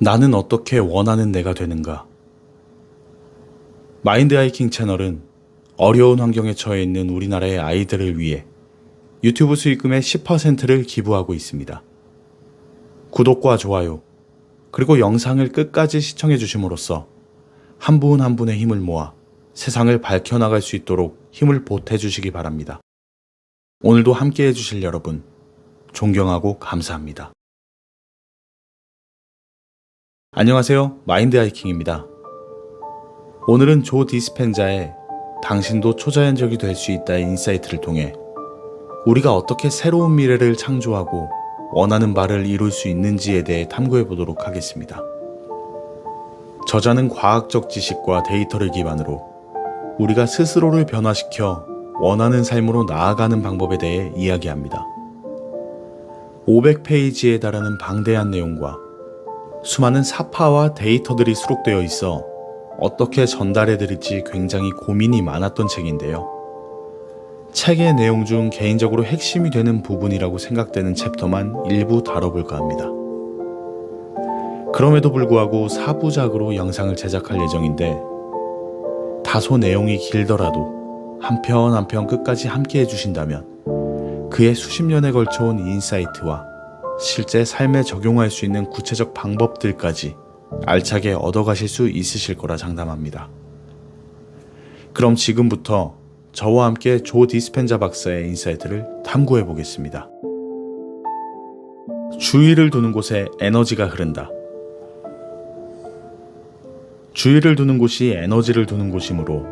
나는 어떻게 원하는 내가 되는가? 마인드 하이킹 채널은 어려운 환경에 처해 있는 우리나라의 아이들을 위해 유튜브 수익금의 10%를 기부하고 있습니다. 구독과 좋아요, 그리고 영상을 끝까지 시청해 주심으로써 한 분 한 분의 힘을 모아 세상을 밝혀나갈 수 있도록 힘을 보태 주시기 바랍니다. 오늘도 함께 해주실 여러분, 존경하고 감사합니다. 안녕하세요. 마인드 하이킹입니다. 오늘은 조 디스펜자의 당신도 초자연적이 될 수 있다의 인사이트를 통해 우리가 어떻게 새로운 미래를 창조하고 원하는 바를 이룰 수 있는지에 대해 탐구해 보도록 하겠습니다. 저자는 과학적 지식과 데이터를 기반으로 우리가 스스로를 변화시켜 원하는 삶으로 나아가는 방법에 대해 이야기합니다. 500페이지에 달하는 방대한 내용과 수많은 사파와 데이터들이 수록되어 있어 어떻게 전달해 드릴지 굉장히 고민이 많았던 책인데요. 책의 내용 중 개인적으로 핵심이 되는 부분이라고 생각되는 챕터만 일부 다뤄볼까 합니다. 그럼에도 불구하고 사부작으로 영상을 제작할 예정인데 다소 내용이 길더라도 한편 한편 끝까지 함께 해주신다면 그의 수십 년에 걸쳐온 인사이트와 실제 삶에 적용할 수 있는 구체적 방법들까지 알차게 얻어가실 수 있으실 거라 장담합니다. 그럼 지금부터 저와 함께 조 디스펜자 박사의 인사이트를 탐구해 보겠습니다. 주의를 두는 곳에 에너지가 흐른다. 주의를 두는 곳이 에너지를 두는 곳이므로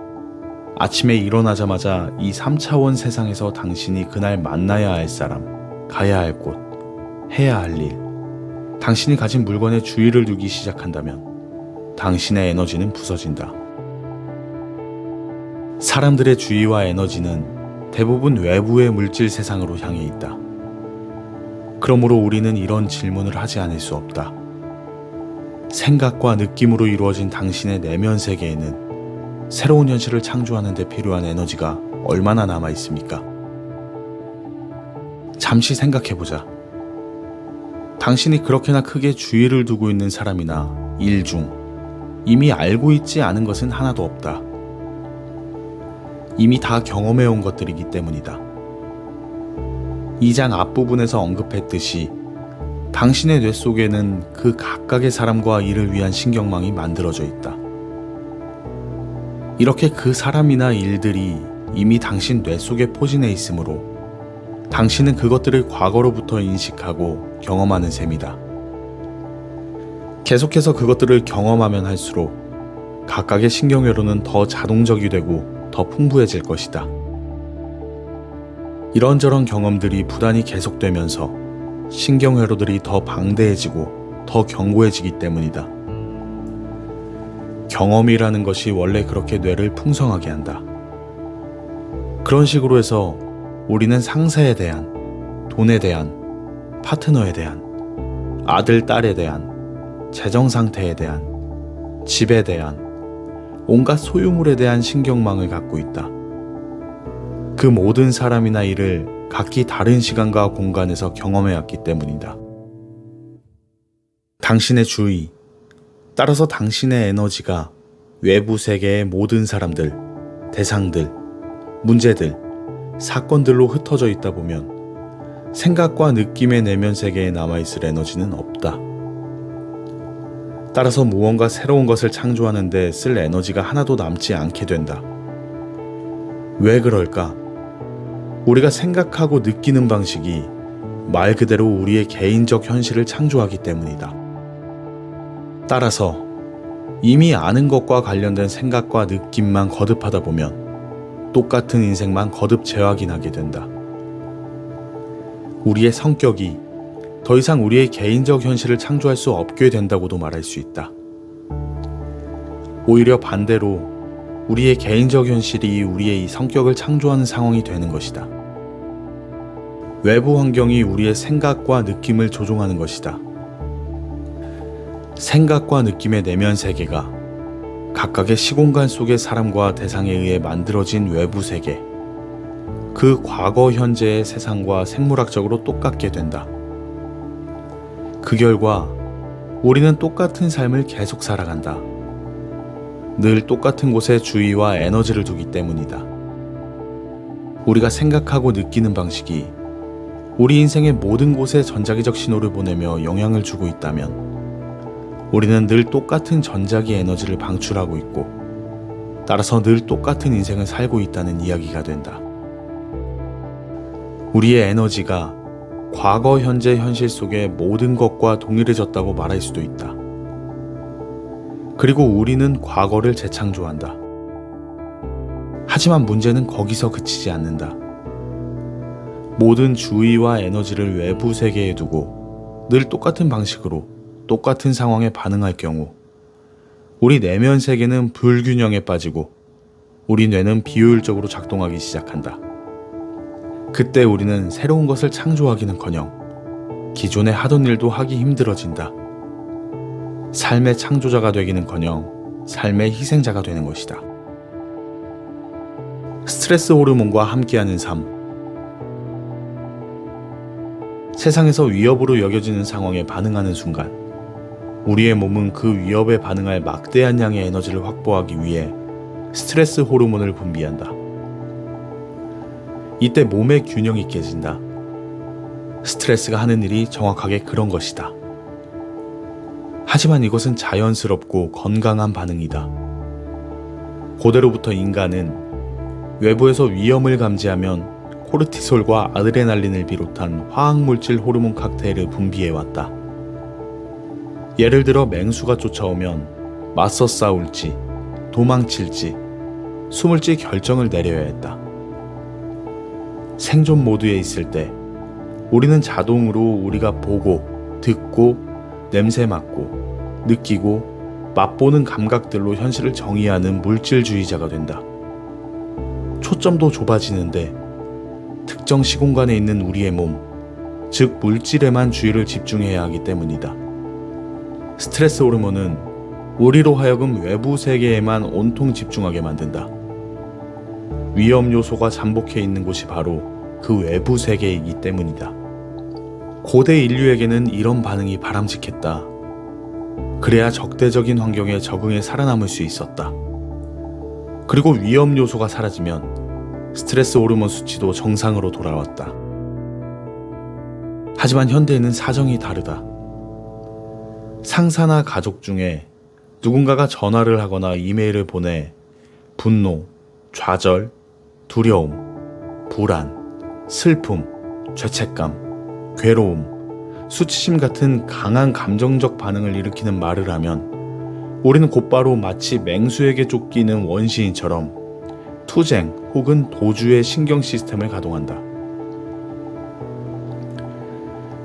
아침에 일어나자마자 이 3차원 세상에서 당신이 그날 만나야 할 사람, 가야 할 곳, 해야 할 일, 당신이 가진 물건에 주의를 두기 시작한다면 당신의 에너지는 부서진다. 사람들의 주의와 에너지는 대부분 외부의 물질 세상으로 향해 있다. 그러므로 우리는 이런 질문을 하지 않을 수 없다. 생각과 느낌으로 이루어진 당신의 내면 세계에는 새로운 현실을 창조하는 데 필요한 에너지가 얼마나 남아 있습니까? 잠시 생각해 보자. 당신이 그렇게나 크게 주의를 두고 있는 사람이나 일 중 이미 알고 있지 않은 것은 하나도 없다. 이미 다 경험해 온 것들이기 때문이다. 이장 앞부분에서 언급했듯이 당신의 뇌 속에는 그 각각의 사람과 일을 위한 신경망이 만들어져 있다. 이렇게 그 사람이나 일들이 이미 당신 뇌 속에 포진해 있으므로 당신은 그것들을 과거로부터 인식하고 경험하는 셈이다. 계속해서 그것들을 경험하면 할수록 각각의 신경회로는 더 자동적이 되고 더 풍부해질 것이다. 이런저런 경험들이 부단히 계속되면서 신경회로들이 더 방대해지고 더 견고해지기 때문이다. 경험이라는 것이 원래 그렇게 뇌를 풍성하게 한다. 그런 식으로 해서 우리는 상사에 대한, 돈에 대한, 파트너에 대한, 아들, 딸에 대한, 재정 상태에 대한, 집에 대한, 온갖 소유물에 대한 신경망을 갖고 있다. 그 모든 사람이나 일을 각기 다른 시간과 공간에서 경험해왔기 때문이다. 당신의 주의, 따라서 당신의 에너지가 외부 세계의 모든 사람들, 대상들, 문제들, 사건들로 흩어져 있다 보면 생각과 느낌의 내면 세계에 남아있을 에너지는 없다. 따라서 무언가 새로운 것을 창조하는 데 쓸 에너지가 하나도 남지 않게 된다. 왜 그럴까? 우리가 생각하고 느끼는 방식이 말 그대로 우리의 개인적 현실을 창조하기 때문이다. 따라서 이미 아는 것과 관련된 생각과 느낌만 거듭하다 보면 똑같은 인생만 거듭 재확인하게 된다. 우리의 성격이 더 이상 우리의 개인적 현실을 창조할 수 없게 된다고도 말할 수 있다. 오히려 반대로 우리의 개인적 현실이 우리의 이 성격을 창조하는 상황이 되는 것이다. 외부 환경이 우리의 생각과 느낌을 조종하는 것이다. 생각과 느낌의 내면 세계가 각각의 시공간 속의 사람과 대상에 의해 만들어진 외부 세계, 그 과거 현재의 세상과 생물학적으로 똑같게 된다. 그 결과 우리는 똑같은 삶을 계속 살아간다. 늘 똑같은 곳에 주의와 에너지를 두기 때문이다. 우리가 생각하고 느끼는 방식이 우리 인생의 모든 곳에 전자기적 신호를 보내며 영향을 주고 있다면 우리는 늘 똑같은 전자기 에너지를 방출하고 있고 따라서 늘 똑같은 인생을 살고 있다는 이야기가 된다. 우리의 에너지가 과거, 현재, 현실 속의 모든 것과 동일해졌다고 말할 수도 있다. 그리고 우리는 과거를 재창조한다. 하지만 문제는 거기서 그치지 않는다. 모든 주의와 에너지를 외부 세계에 두고 늘 똑같은 방식으로 똑같은 상황에 반응할 경우 우리 내면 세계는 불균형에 빠지고 우리 뇌는 비효율적으로 작동하기 시작한다. 그때 우리는 새로운 것을 창조하기는커녕 기존에 하던 일도 하기 힘들어진다. 삶의 창조자가 되기는커녕 삶의 희생자가 되는 것이다. 스트레스 호르몬과 함께하는 삶. 세상에서 위협으로 여겨지는 상황에 반응하는 순간, 우리의 몸은 그 위협에 반응할 막대한 양의 에너지를 확보하기 위해 스트레스 호르몬을 분비한다. 이때 몸의 균형이 깨진다. 스트레스가 하는 일이 정확하게 그런 것이다. 하지만 이것은 자연스럽고 건강한 반응이다. 고대로부터 인간은 외부에서 위험을 감지하면 코르티솔과 아드레날린을 비롯한 화학물질 호르몬 칵테일을 분비해왔다. 예를 들어 맹수가 쫓아오면 맞서 싸울지, 도망칠지, 숨을지 결정을 내려야 했다. 생존 모드에 있을 때 우리는 자동으로 우리가 보고, 듣고, 냄새 맡고, 느끼고, 맛보는 감각들로 현실을 정의하는 물질주의자가 된다. 초점도 좁아지는데 특정 시공간에 있는 우리의 몸, 즉 물질에만 주의를 집중해야 하기 때문이다. 스트레스 호르몬은 우리로 하여금 외부 세계에만 온통 집중하게 만든다. 위험 요소가 잠복해 있는 곳이 바로 그 외부 세계이기 때문이다. 고대 인류에게는 이런 반응이 바람직했다. 그래야 적대적인 환경에 적응해 살아남을 수 있었다. 그리고 위험 요소가 사라지면 스트레스 호르몬 수치도 정상으로 돌아왔다. 하지만 현대에는 사정이 다르다. 상사나 가족 중에 누군가가 전화를 하거나 이메일을 보내 분노, 좌절, 두려움, 불안, 슬픔, 죄책감, 괴로움, 수치심 같은 강한 감정적 반응을 일으키는 말을 하면 우리는 곧바로 마치 맹수에게 쫓기는 원시인처럼 투쟁 혹은 도주의 신경 시스템을 가동한다.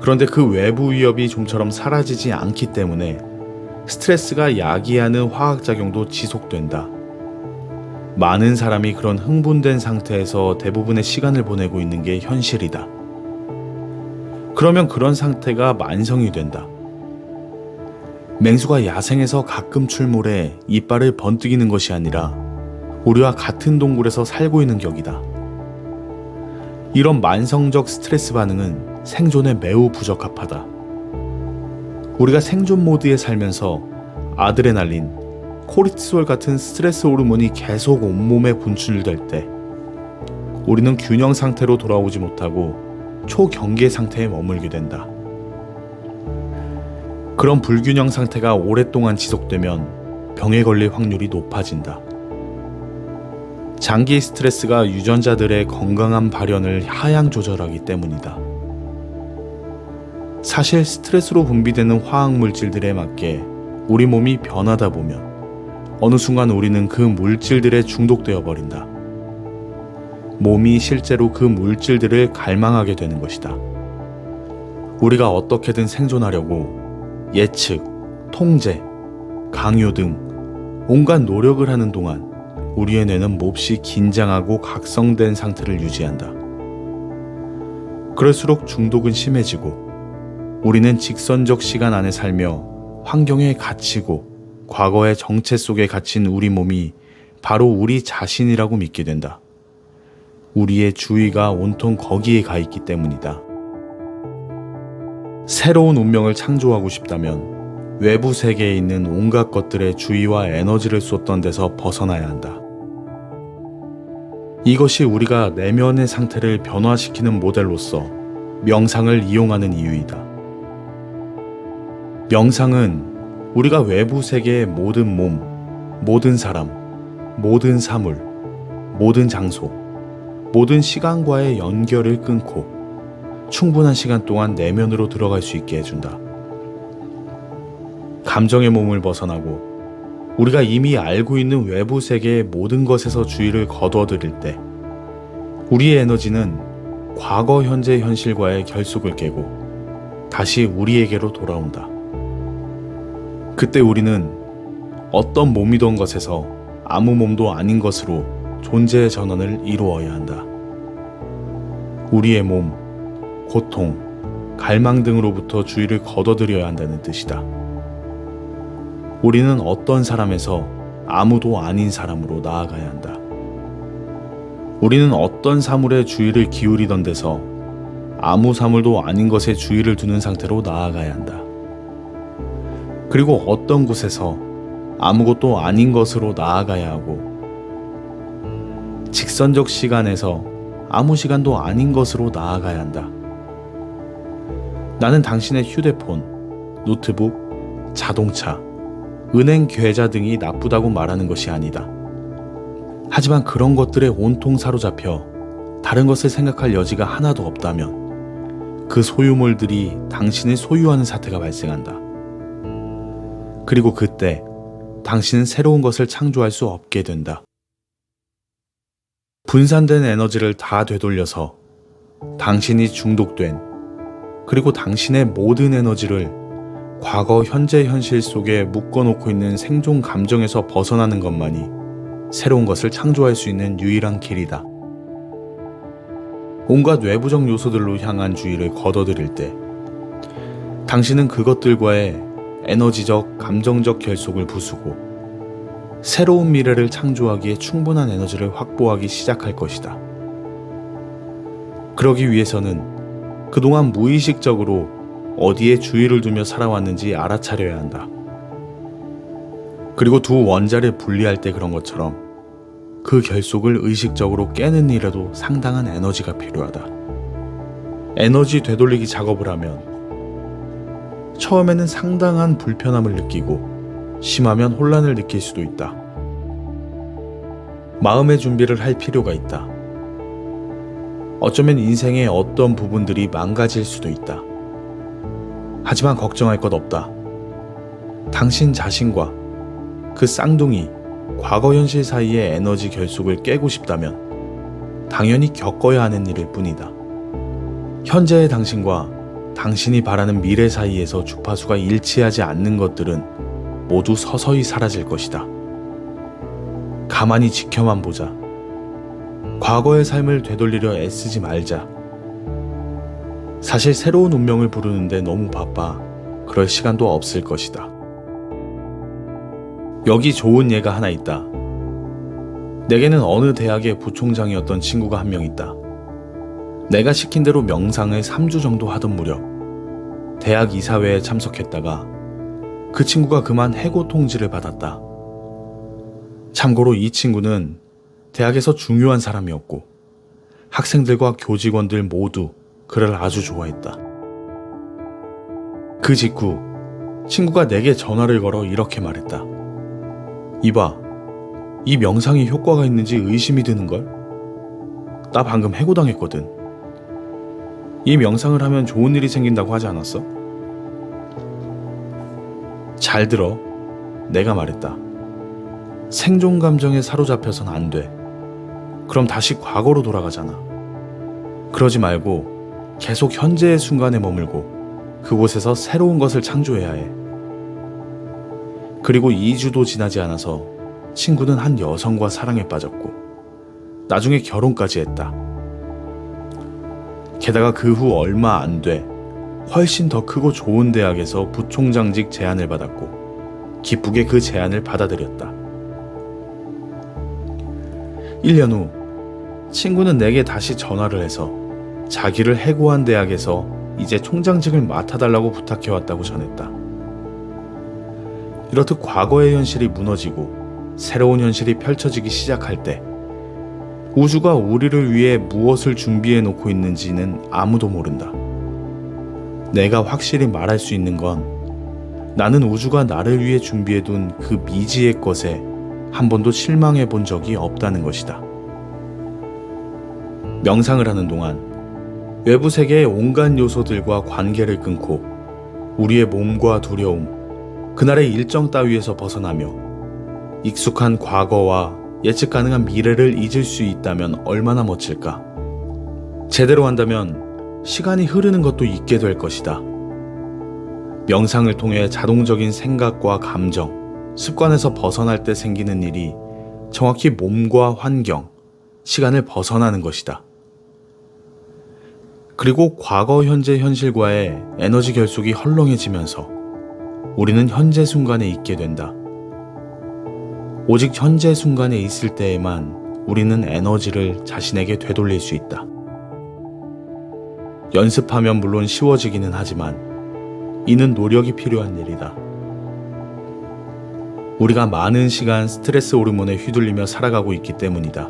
그런데 그 외부 위협이 좀처럼 사라지지 않기 때문에 스트레스가 야기하는 화학작용도 지속된다. 많은 사람이 그런 흥분된 상태에서 대부분의 시간을 보내고 있는 게 현실이다. 그러면 그런 상태가 만성이 된다. 맹수가 야생에서 가끔 출몰해 이빨을 번뜩이는 것이 아니라 우리와 같은 동굴에서 살고 있는 격이다. 이런 만성적 스트레스 반응은 생존에 매우 부적합하다. 우리가 생존 모드에 살면서 아드레날린, 코르티솔 같은 스트레스 호르몬이 계속 온몸에 분출될 때 우리는 균형 상태로 돌아오지 못하고 초경계 상태에 머물게 된다. 그런 불균형 상태가 오랫동안 지속되면 병에 걸릴 확률이 높아진다. 장기 스트레스가 유전자들의 건강한 발현을 하향 조절하기 때문이다. 사실 스트레스로 분비되는 화학 물질들에 맞게 우리 몸이 변하다 보면 어느 순간 우리는 그 물질들에 중독되어 버린다. 몸이 실제로 그 물질들을 갈망하게 되는 것이다. 우리가 어떻게든 생존하려고 예측, 통제, 강요 등 온갖 노력을 하는 동안 우리의 뇌는 몹시 긴장하고 각성된 상태를 유지한다. 그럴수록 중독은 심해지고 우리는 직선적 시간 안에 살며 환경에 갇히고 과거의 정체 속에 갇힌 우리 몸이 바로 우리 자신이라고 믿게 된다. 우리의 주의가 온통 거기에 가 있기 때문이다. 새로운 운명을 창조하고 싶다면 외부 세계에 있는 온갖 것들의 주의와 에너지를 쏟던 데서 벗어나야 한다. 이것이 우리가 내면의 상태를 변화시키는 모델로서 명상을 이용하는 이유이다. 명상은 우리가 외부 세계의 모든 몸, 모든 사람, 모든 사물, 모든 장소, 모든 시간과의 연결을 끊고 충분한 시간 동안 내면으로 들어갈 수 있게 해준다. 감정의 몸을 벗어나고 우리가 이미 알고 있는 외부 세계의 모든 것에서 주의를 거둬들일 때 우리의 에너지는 과거, 현재, 현실과의 결속을 깨고 다시 우리에게로 돌아온다. 그때 우리는 어떤 몸이던 것에서 아무 몸도 아닌 것으로 존재의 전환을 이루어야 한다. 우리의 몸, 고통, 갈망 등으로부터 주의를 거둬들여야 한다는 뜻이다. 우리는 어떤 사람에서 아무도 아닌 사람으로 나아가야 한다. 우리는 어떤 사물에 주의를 기울이던 데서 아무 사물도 아닌 것에 주의를 두는 상태로 나아가야 한다. 그리고 어떤 곳에서 아무것도 아닌 것으로 나아가야 하고 직선적 시간에서 아무 시간도 아닌 것으로 나아가야 한다. 나는 당신의 휴대폰, 노트북, 자동차, 은행 계좌 등이 나쁘다고 말하는 것이 아니다. 하지만 그런 것들에 온통 사로잡혀 다른 것을 생각할 여지가 하나도 없다면 그 소유물들이 당신을 소유하는 사태가 발생한다. 그리고 그때 당신은 새로운 것을 창조할 수 없게 된다. 분산된 에너지를 다 되돌려서 당신이 중독된 그리고 당신의 모든 에너지를 과거, 현재, 현실 속에 묶어놓고 있는 생존 감정에서 벗어나는 것만이 새로운 것을 창조할 수 있는 유일한 길이다. 온갖 외부적 요소들로 향한 주의를 걷어들일 때 당신은 그것들과의 에너지적, 감정적 결속을 부수고 새로운 미래를 창조하기에 충분한 에너지를 확보하기 시작할 것이다. 그러기 위해서는 그동안 무의식적으로 어디에 주의를 두며 살아왔는지 알아차려야 한다. 그리고 두 원자를 분리할 때 그런 것처럼 그 결속을 의식적으로 깨는 일에도 상당한 에너지가 필요하다. 에너지 되돌리기 작업을 하면 처음에는 상당한 불편함을 느끼고 심하면 혼란을 느낄 수도 있다. 마음의 준비를 할 필요가 있다. 어쩌면 인생의 어떤 부분들이 망가질 수도 있다. 하지만 걱정할 것 없다. 당신 자신과 그 쌍둥이 과거 현실 사이의 에너지 결속을 깨고 싶다면 당연히 겪어야 하는 일일 뿐이다. 현재의 당신과 당신이 바라는 미래 사이에서 주파수가 일치하지 않는 것들은 모두 서서히 사라질 것이다. 가만히 지켜만 보자. 과거의 삶을 되돌리려 애쓰지 말자. 사실 새로운 운명을 부르는데 너무 바빠. 그럴 시간도 없을 것이다. 여기 좋은 예가 하나 있다. 내게는 어느 대학의 부총장이었던 친구가 한 명 있다. 내가 시킨 대로 명상을 3주 정도 하던 무렵 대학 이사회에 참석했다가 그 친구가 그만 해고 통지를 받았다. 참고로 이 친구는 대학에서 중요한 사람이었고 학생들과 교직원들 모두 그를 아주 좋아했다. 그 직후 친구가 내게 전화를 걸어 이렇게 말했다. 이봐, 이 명상이 효과가 있는지 의심이 드는걸? 나 방금 해고당했거든. 이 명상을 하면 좋은 일이 생긴다고 하지 않았어? 잘 들어. 내가 말했다. 생존 감정에 사로잡혀선 안 돼. 그럼 다시 과거로 돌아가잖아. 그러지 말고 계속 현재의 순간에 머물고 그곳에서 새로운 것을 창조해야 해. 그리고 2주도 지나지 않아서 친구는 한 여성과 사랑에 빠졌고 나중에 결혼까지 했다. 게다가 그 후 얼마 안 돼 훨씬 더 크고 좋은 대학에서 부총장직 제안을 받았고 기쁘게 그 제안을 받아들였다. 1년 후 친구는 내게 다시 전화를 해서 자기를 해고한 대학에서 이제 총장직을 맡아달라고 부탁해왔다고 전했다. 이렇듯 과거의 현실이 무너지고 새로운 현실이 펼쳐지기 시작할 때 우주가 우리를 위해 무엇을 준비해 놓고 있는지는 아무도 모른다. 내가 확실히 말할 수 있는 건 나는 우주가 나를 위해 준비해 둔 그 미지의 것에 한 번도 실망해 본 적이 없다는 것이다. 명상을 하는 동안 외부 세계의 온갖 요소들과 관계를 끊고 우리의 몸과 두려움, 그날의 일정 따위에서 벗어나며 익숙한 과거와 예측 가능한 미래를 잊을 수 있다면 얼마나 멋질까? 제대로 한다면 시간이 흐르는 것도 잊게 될 것이다. 명상을 통해 자동적인 생각과 감정, 습관에서 벗어날 때 생기는 일이 정확히 몸과 환경, 시간을 벗어나는 것이다. 그리고 과거, 현재, 현실과의 에너지 결속이 헐렁해지면서 우리는 현재 순간에 있게 된다. 오직 현재 순간에 있을 때에만 우리는 에너지를 자신에게 되돌릴 수 있다. 연습하면 물론 쉬워지기는 하지만 이는 노력이 필요한 일이다. 우리가 많은 시간 스트레스 호르몬에 휘둘리며 살아가고 있기 때문이다.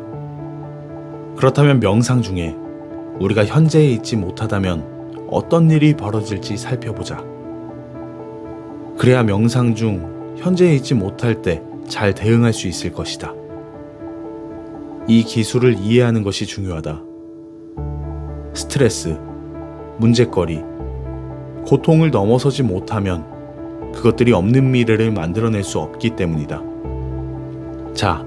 그렇다면 명상 중에 우리가 현재에 있지 못하다면 어떤 일이 벌어질지 살펴보자. 그래야 명상 중 현재에 있지 못할 때 잘 대응할 수 있을 것이다. 이 기술을 이해하는 것이 중요하다. 스트레스, 문제거리, 고통을 넘어서지 못하면 그것들이 없는 미래를 만들어낼 수 없기 때문이다. 자,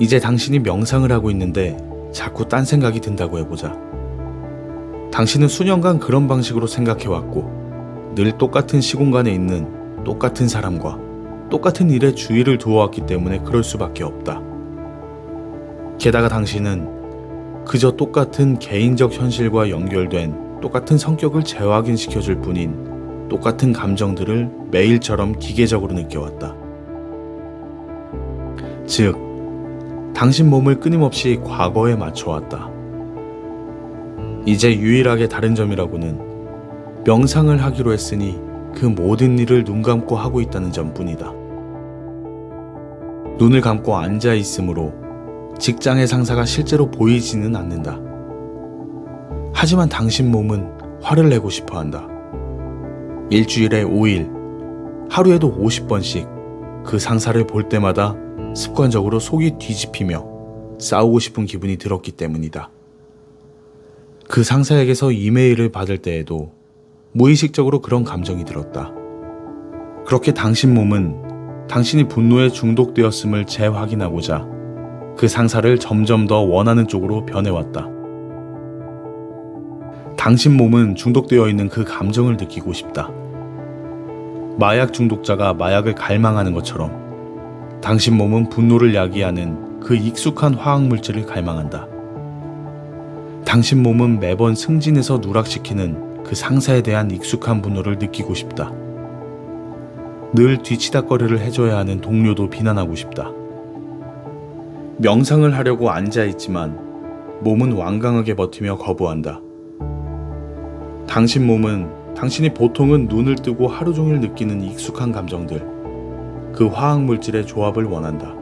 이제 당신이 명상을 하고 있는데 자꾸 딴 생각이 든다고 해보자. 당신은 수년간 그런 방식으로 생각해왔고 늘 똑같은 시공간에 있는 똑같은 사람과 똑같은 일에 주의를 두어왔기 때문에 그럴 수밖에 없다. 게다가 당신은 그저 똑같은 개인적 현실과 연결된 똑같은 성격을 재확인시켜줄 뿐인 똑같은 감정들을 매일처럼 기계적으로 느껴왔다. 즉, 당신 몸을 끊임없이 과거에 맞춰왔다. 이제 유일하게 다른 점이라고는 명상을 하기로 했으니 그 모든 일을 눈 감고 하고 있다는 점뿐이다. 눈을 감고 앉아 있으므로 직장의 상사가 실제로 보이지는 않는다. 하지만 당신 몸은 화를 내고 싶어 한다. 일주일에 5일, 하루에도 50번씩 그 상사를 볼 때마다 습관적으로 속이 뒤집히며 싸우고 싶은 기분이 들었기 때문이다. 그 상사에게서 이메일을 받을 때에도 무의식적으로 그런 감정이 들었다. 그렇게 당신 몸은 당신이 분노에 중독되었음을 재확인하고자 그 상사를 점점 더 원하는 쪽으로 변해왔다. 당신 몸은 중독되어 있는 그 감정을 느끼고 싶다. 마약 중독자가 마약을 갈망하는 것처럼 당신 몸은 분노를 야기하는 그 익숙한 화학 물질을 갈망한다. 당신 몸은 매번 승진해서 누락시키는 그 상사에 대한 익숙한 분노를 느끼고 싶다. 늘 뒤치다거리를 해줘야 하는 동료도 비난하고 싶다. 명상을 하려고 앉아있지만 몸은 완강하게 버티며 거부한다. 당신 몸은 당신이 보통은 눈을 뜨고 하루 종일 느끼는 익숙한 감정들, 그 화학 물질의 조합을 원한다.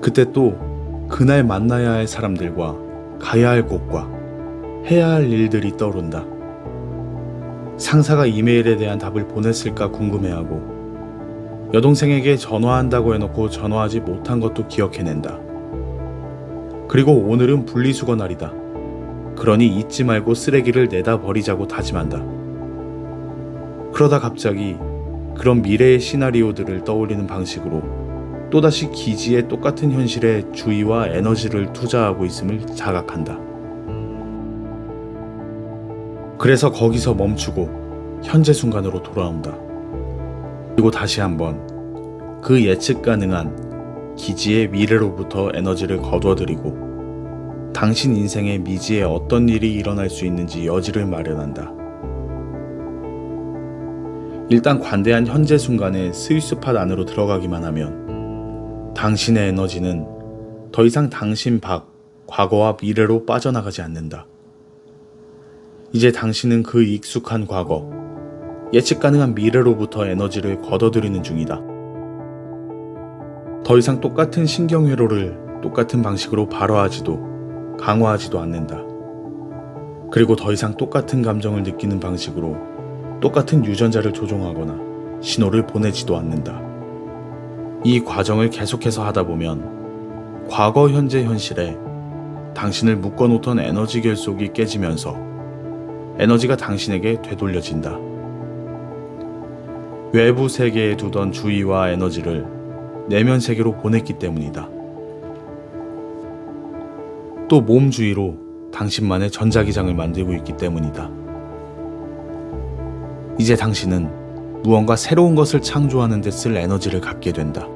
그때 또 그날 만나야 할 사람들과 가야 할 곳과 해야 할 일들이 떠오른다. 상사가 이메일에 대한 답을 보냈을까 궁금해하고 여동생에게 전화한다고 해놓고 전화하지 못한 것도 기억해낸다. 그리고 오늘은 분리수거 날이다. 그러니 잊지 말고 쓰레기를 내다 버리자고 다짐한다. 그러다 갑자기 그런 미래의 시나리오들을 떠올리는 방식으로 또다시 기지의 똑같은 현실에 주의와 에너지를 투자하고 있음을 자각한다. 그래서 거기서 멈추고 현재 순간으로 돌아온다. 그리고 다시 한번 그 예측 가능한 기지의 미래로부터 에너지를 거둬들이고 당신 인생의 미지에 어떤 일이 일어날 수 있는지 여지를 마련한다. 일단 관대한 현재 순간에 스위스팟 안으로 들어가기만 하면 당신의 에너지는 더 이상 당신 밖, 과거와 미래로 빠져나가지 않는다. 이제 당신은 그 익숙한 과거, 예측 가능한 미래로부터 에너지를 걷어들이는 중이다. 더 이상 똑같은 신경회로를 똑같은 방식으로 발화하지도 강화하지도 않는다. 그리고 더 이상 똑같은 감정을 느끼는 방식으로 똑같은 유전자를 조종하거나 신호를 보내지도 않는다. 이 과정을 계속해서 하다 보면 과거, 현재, 현실에 당신을 묶어놓던 에너지 결속이 깨지면서 에너지가 당신에게 되돌려진다. 외부 세계에 두던 주의와 에너지를 내면 세계로 보냈기 때문이다. 또 몸 주위로 당신만의 전자기장을 만들고 있기 때문이다. 이제 당신은 무언가 새로운 것을 창조하는 데 쓸 에너지를 갖게 된다.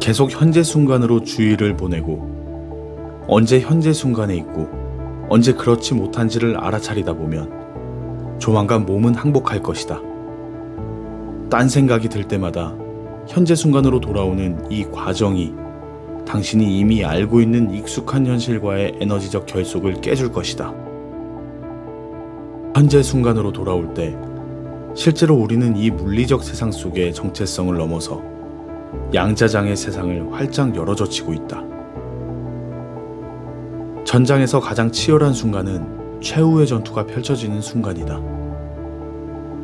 계속 현재 순간으로 주의를 보내고 언제 현재 순간에 있고 언제 그렇지 못한지를 알아차리다 보면 조만간 몸은 항복할 것이다. 딴 생각이 들 때마다 현재 순간으로 돌아오는 이 과정이 당신이 이미 알고 있는 익숙한 현실과의 에너지적 결속을 깨줄 것이다. 현재 순간으로 돌아올 때 실제로 우리는 이 물리적 세상 속의 정체성을 넘어서 양자장의 세상을 활짝 열어젖히고 있다. 전장에서 가장 치열한 순간은 최후의 전투가 펼쳐지는 순간이다.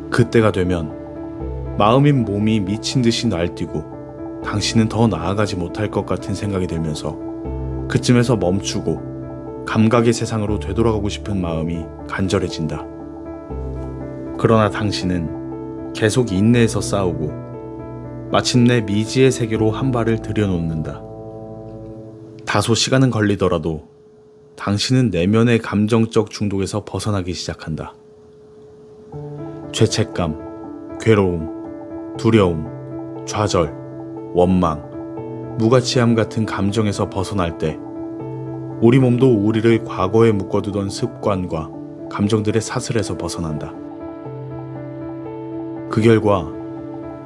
그때가 되면 마음인 몸이 미친 듯이 날뛰고 당신은 더 나아가지 못할 것 같은 생각이 들면서 그쯤에서 멈추고 감각의 세상으로 되돌아가고 싶은 마음이 간절해진다. 그러나 당신은 계속 인내해서 싸우고 마침내 미지의 세계로 한 발을 들여놓는다. 다소 시간은 걸리더라도 당신은 내면의 감정적 중독에서 벗어나기 시작한다. 죄책감, 괴로움, 두려움, 좌절, 원망, 무가치함 같은 감정에서 벗어날 때 우리 몸도 우리를 과거에 묶어두던 습관과 감정들의 사슬에서 벗어난다. 그 결과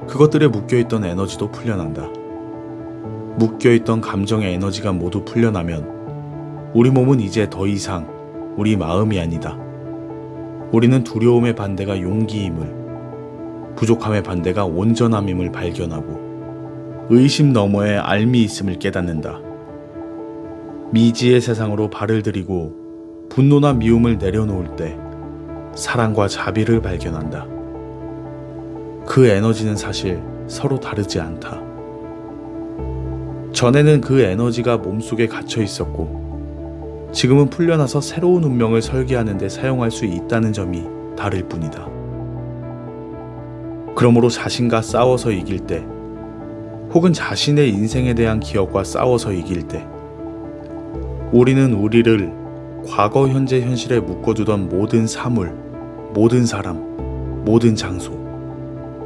그것들에 묶여있던 에너지도 풀려난다. 묶여있던 감정의 에너지가 모두 풀려나면 우리 몸은 이제 더 이상 우리 마음이 아니다. 우리는 두려움의 반대가 용기임을, 부족함의 반대가 온전함임을 발견하고 의심 너머에 알미 있음을 깨닫는다. 미지의 세상으로 발을 들이고 분노나 미움을 내려놓을 때 사랑과 자비를 발견한다. 그 에너지는 사실 서로 다르지 않다. 전에는 그 에너지가 몸속에 갇혀 있었고, 지금은 풀려나서 새로운 운명을 설계하는 데 사용할 수 있다는 점이 다를 뿐이다. 그러므로 자신과 싸워서 이길 때, 혹은 자신의 인생에 대한 기억과 싸워서 이길 때, 우리는 우리를 과거, 현재, 현실에 묶어두던 모든 사물, 모든 사람, 모든 장소,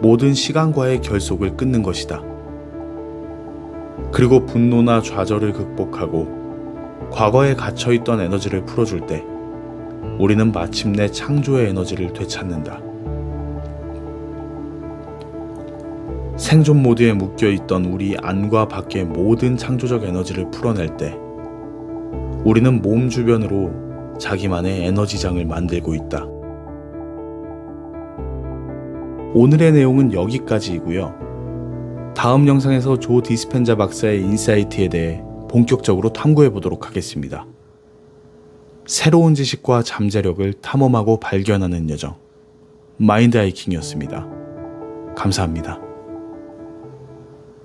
모든 시간과의 결속을 끊는 것이다. 그리고 분노나 좌절을 극복하고 과거에 갇혀있던 에너지를 풀어줄 때 우리는 마침내 창조의 에너지를 되찾는다. 생존 모드에 묶여 있던 우리 안과 밖의 모든 창조적 에너지를 풀어낼 때 우리는 몸 주변으로 자기만의 에너지장을 만들고 있다. 오늘의 내용은 여기까지이고요. 다음 영상에서 조 디스펜자 박사의 인사이트에 대해 본격적으로 탐구해 보도록 하겠습니다. 새로운 지식과 잠재력을 탐험하고 발견하는 여정. 마인드 하이킹이었습니다. 감사합니다.